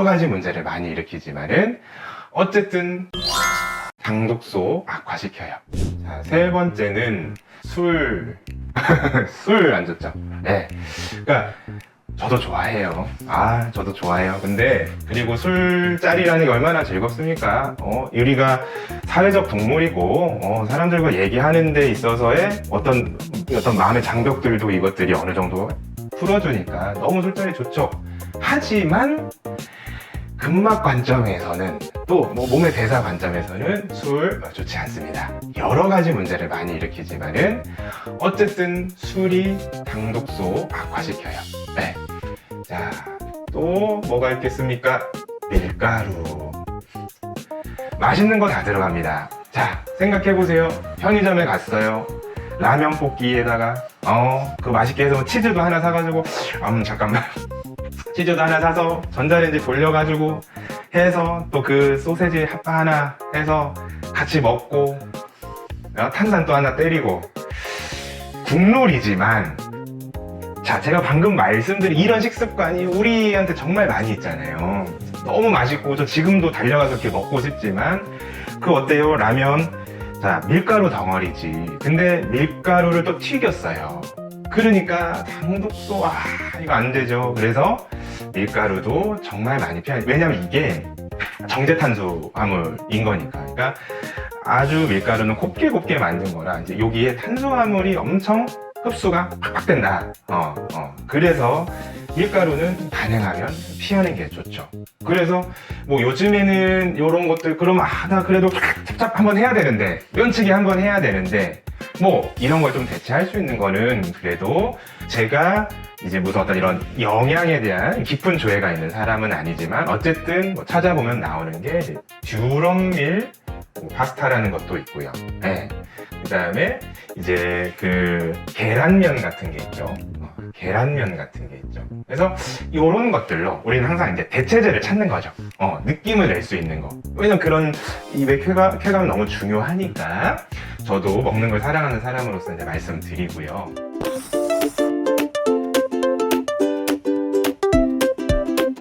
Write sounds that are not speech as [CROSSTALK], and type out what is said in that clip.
여러 가지 문제를 많이 일으키지만은 어쨌든 당독소 악화시켜요. 자, 세 번째는 술. [LAUGHS] 술 안 좋죠? 네. 그러니까 저도 좋아해요. 아, 저도 좋아해요. 근데 그리고 술자리라는 게 얼마나 즐겁습니까? 어, 우리가 사회적 동물이고 어, 사람들과 얘기하는 데 있어서의 어떤 어떤 마음의 장벽들도 이것들이 어느 정도 풀어주니까 너무 술자리 좋죠. 하지만 근막 관점에서는 또 뭐 몸의 대사 관점에서는 술 어, 좋지 않습니다. 여러 가지 문제를 많이 일으키지만은 어쨌든 술이 당독소 악화시켜요. 네. 자, 또 뭐가 있겠습니까? 밀가루. 맛있는 거 다 들어갑니다. 자, 생각해 보세요. 편의점에 갔어요. 라면 볶기에다가 어, 그 맛있게 해서 치즈도 하나 사가지고 음 잠깐만 치즈도 하나 사서 전자레인지 돌려가지고 해서 또 그 소세지 하나 해서 같이 먹고 어, 탄산 또 하나 때리고. 국룰이지만 자 제가 방금 말씀드린 이런 식습관이 우리한테 정말 많이 있잖아요. 너무 맛있고 저 지금도 달려가서 이렇게 먹고 싶지만 그 어때요? 라면. 자 밀가루 덩어리지. 근데 밀가루를 또 튀겼어요. 그러니까 당독소 아 이거 안 되죠. 그래서 밀가루도 정말 많이 피하 왜냐면 이게 정제탄수 화물인 거니까. 그러니까 아주 밀가루는 곱게 곱게 만든 거라 이제 여기에 탄수화물이 엄청 흡수가 팍팍 된다. 어, 어. 그래서 밀가루는 가능하면 피하는 게 좋죠. 그래서 뭐 요즘에는 이런 것들 그러면 아나 그래도 찹찹 한번 해야 되는데 면치기 한번 해야 되는데 뭐 이런 걸 좀 대체할 수 있는 거는 그래도 제가 이제 무슨 어떤 이런 영양에 대한 깊은 조예가 있는 사람은 아니지만 어쨌든 뭐 찾아보면 나오는 게 듀럼밀 파스타라는 것도 있고요. 네. 그 다음에 이제 그 계란면 같은 게 있죠. 어, 계란면 같은 게 있죠. 그래서 이런 것들로 우리는 항상 이제 대체제를 찾는 거죠. 어, 느낌을 낼 수 있는 거. 왜냐면 그런 입의 쾌감, 쾌감이 너무 중요하니까 저도 먹는 걸 사랑하는 사람으로서 이제 말씀드리고요.